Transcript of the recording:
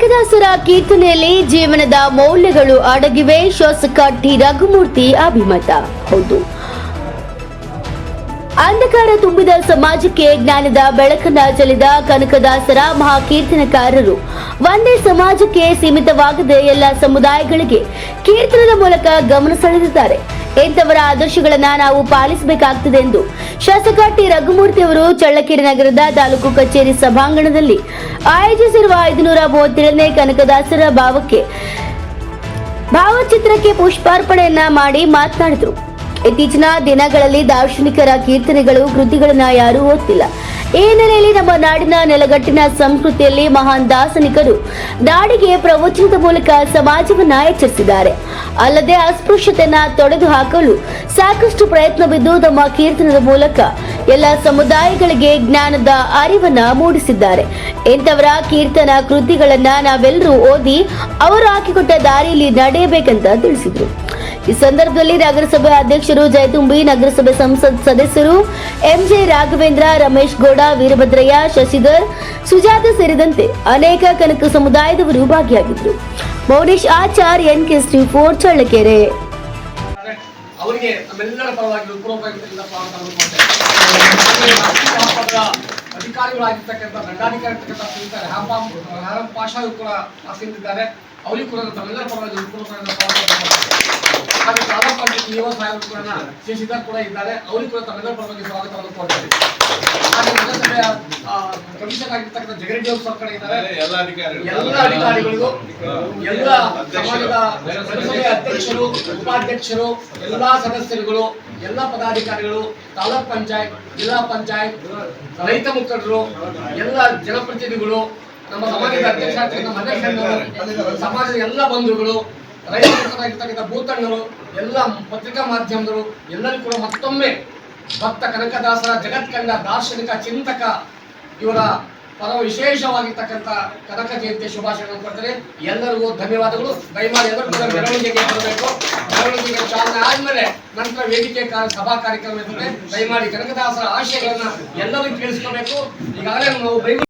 ಕನಕದಾಸರ ಕೀರ್ತನೆಯಲ್ಲಿ ಜೀವನದ ಮೌಲ್ಯಗಳು ಅಡಗಿವೆ. ಶಾಸಕ ಟಿ. ರಘುಮೂರ್ತಿ ಅಭಿಮತ. ಹೌದು. ಅಂಧಕಾರ ತುಂಬಿದ ಸಮಾಜಕ್ಕೆ ಜ್ಞಾನದ ಬೆಳಕನ್ನ ಚೆಲ್ಲಿದ ಕನಕದಾಸರ ಮಹಾಕೀರ್ತನಕಾರರು. ಒಂದೇ ಸಮಾಜಕ್ಕೆ ಸೀಮಿತವಾಗದೆ ಎಲ್ಲ ಸಮುದಾಯಗಳಿಗೆ ಕೀರ್ತನದ ಮೂಲಕ ಗಮನ ಸೆಳೆದಿದ್ದಾರೆ. ಇಂಥವರ ಆದರ್ಶಗಳನ್ನ ನಾವು ಪಾಲಿಸಬೇಕಾಗ್ತದೆ ಎಂದು ಶಾಸಕ ಟಿ ರಘುಮೂರ್ತಿ ಅವರು ಚಳ್ಳಕೆರೆ ನಗರದ ತಾಲೂಕು ಕಚೇರಿ ಸಭಾಂಗಣದಲ್ಲಿ ಆಯೋಜಿಸಿರುವ ಐದುನೂರ ಮೂವತ್ತೇಳನೇ ಕನಕದಾಸರ ಭಾವಕ್ಕೆ ಭಾವಚಿತ್ರಕ್ಕೆ ಪುಷ್ಪಾರ್ಪಣೆಯನ್ನ ಮಾಡಿ ಮಾತನಾಡಿದರು. ಇತ್ತೀಚಿನ ದಿನಗಳಲ್ಲಿ ದಾರ್ಶನಿಕರ ಕೀರ್ತನೆಗಳು, ಕೃತಿಗಳನ್ನ ಯಾರೂ ಓದ್ತಿಲ್ಲ. ಈ ಹಿನ್ನೆಲೆಯಲ್ಲಿ ನಮ್ಮ ನಾಡಿನ ನೆಲಗಟ್ಟಿನ ಸಂಸ್ಕೃತಿಯಲ್ಲಿ ಮಹಾನ್ ದಾರ್ಶನಿಕರು ನಾಡಿಗೆ ಪ್ರವಚನದ ಮೂಲಕ ಸಮಾಜವನ್ನ ಎಚ್ಚರಿಸಿದ್ದಾರೆ. ಅಲ್ಲದೆ ಅಸ್ಪೃಶ್ಯತೆಯನ್ನ ತೊಡೆದು ಹಾಕಲು ಸಾಕಷ್ಟು ಪ್ರಯತ್ನ ಬಿದ್ದು ತಮ್ಮ ಕೀರ್ತನದ ಮೂಲಕ ಎಲ್ಲ ಸಮುದಾಯಗಳಿಗೆ ಜ್ಞಾನದ ಅರಿವನ್ನ ಮೂಡಿಸಿದ್ದಾರೆ. ಇಂಥವರ ಕೀರ್ತನ ಕೃತಿಗಳನ್ನ ನಾವೆಲ್ಲರೂ ಓದಿ ಅವರು ಹಾಕಿಕೊಟ್ಟ ದಾರಿಯಲ್ಲಿ ನಡೆಯಬೇಕಂತ ತಿಳಿಸಿದ್ರು. ಈ ಸಂದರ್ಭದಲ್ಲಿ ನಗರಸಭೆ ಅಧ್ಯಕ್ಷರು ಜಯತುಂಬಿ, ನಗರಸಭೆ ಸಂಸತ್ ಸದಸ್ಯರು ಎಂಜೆ ರಾಘವೇಂದ್ರ, ರಮೇಶ್ ಗೌಡ, ವೀರಭದ್ರಯ್ಯ, ಶಶಿಧರ್, ಸುಜಾತ ಸೇರಿದಂತೆ ಅನೇಕ ಕನಕ ಸಮುದಾಯದವರು ಭಾಗಿಯಾಗಿದ್ದರು. Mounesh Achar, N K four Challakere. ಅವರಿಗೆ ನಮ್ಮೆಲ್ಲರ ಪರವಾಗಿ ಅಧಿಕಾರಿಗಳಾಗಿರ್ತಕ್ಕಂಥ ದಂಡಾಧಿಕಾರಿ ರೆಹಮಾಂ ಪಾಷಾ ಕೂಡ ಆಸೀನಿದ್ದಾರೆ ಅವರಿಗೂ ಕೂಡ ತಮ್ಮೆಲ್ಲರ ಪರವಾಗಿ ಹಾಗೆ ತಾಲೂಕು ಪಂಚಾಯತ್ ಇಒ ಸಾಹೇಬರು ಕೂಡ ಶಶಿಧರ್ ಕೂಡ ಇದ್ದಾರೆ ಅವರಿಗೂ ಕೂಡ ತಮ್ಮೆಲ್ಲರ ಪರವಾಗಿ ಸ್ವಾಗತವನ್ನು ಕೊಡ್ತೇವೆ ಹಾಗೆ ನಗರಸಭೆಯ ಆ, ಕಮಿಷನರ್ ಸರ್ಕಾರ ಇದ್ದಾರೆ. ಎಲ್ಲ ಅಧಿಕಾರಿಗಳು. ಎಲ್ಲ ಅಧಿಕಾರಿಗಳಿಗೂ ಎಲ್ಲ ಸಮಾಜದ ನಗರಸಭೆಯ ಅಧ್ಯಕ್ಷರು ಉಪಾಧ್ಯಕ್ಷರು ಎಲ್ಲಾ ಸದಸ್ಯರುಗಳು ಎಲ್ಲ ಪದಾಧಿಕಾರಿಗಳು ತಾಲೂಕ್ ಪಂಚಾಯತ್ ಜಿಲ್ಲಾ ಪಂಚಾಯತ್ ರೈತ ಮುಖಂಡರು ಎಲ್ಲ ಜನಪ್ರತಿನಿಧಿಗಳು ನಮ್ಮ ಸಮಾಜದ ಅಧ್ಯಕ್ಷ ಸಮಾಜದ ಎಲ್ಲ ಬಂಧುಗಳು ರೈತ ಮುಖಂಡರಾಗಿರ್ತಕ್ಕಂಥ ಭೂತಣ್ಣರು ಎಲ್ಲ ಪತ್ರಿಕಾ ಮಾಧ್ಯಮದವರು ಎಲ್ಲರಿಗೂ ಕೂಡ ಮತ್ತೊಮ್ಮೆ ಭಕ್ತ ಕನಕದಾಸರ ಜಗತ್ಕಂಡ ದಾರ್ಶನಿಕ ಚಿಂತಕ ಇವರ ಪರ ವಿಶೇಷವಾಗಿರ್ತಕ್ಕಂಥ ಕನಕ ಜಯಂತಿ ಶುಭಾಶಯಗಳನ್ನು ಕೊಡ್ತಾರೆ ಎಲ್ಲರಿಗೂ ಧನ್ಯವಾದಗಳು. ದಯಮಾಡಿ ಎಲ್ಲರೂ ಮೆರವಣಿಗೆಗೆ ಬರಬೇಕು. ಮೆರವಣಿಗೆಗೆ ಚಾಲನೆ ಆದ್ಮೇಲೆ ನಂತರ ವೇದಿಕೆ ಸಭಾ ಕಾರ್ಯಕ್ರಮ ಇರ್ತದೆ. ದಯಮಾಡಿ ಕನಕದಾಸರ ಆಶಯಗಳನ್ನ ಎಲ್ಲರಿಗೂ ಕೇಳಿಸ್ಕೋಬೇಕು. ಈಗಾಗಲೇ ನಾವು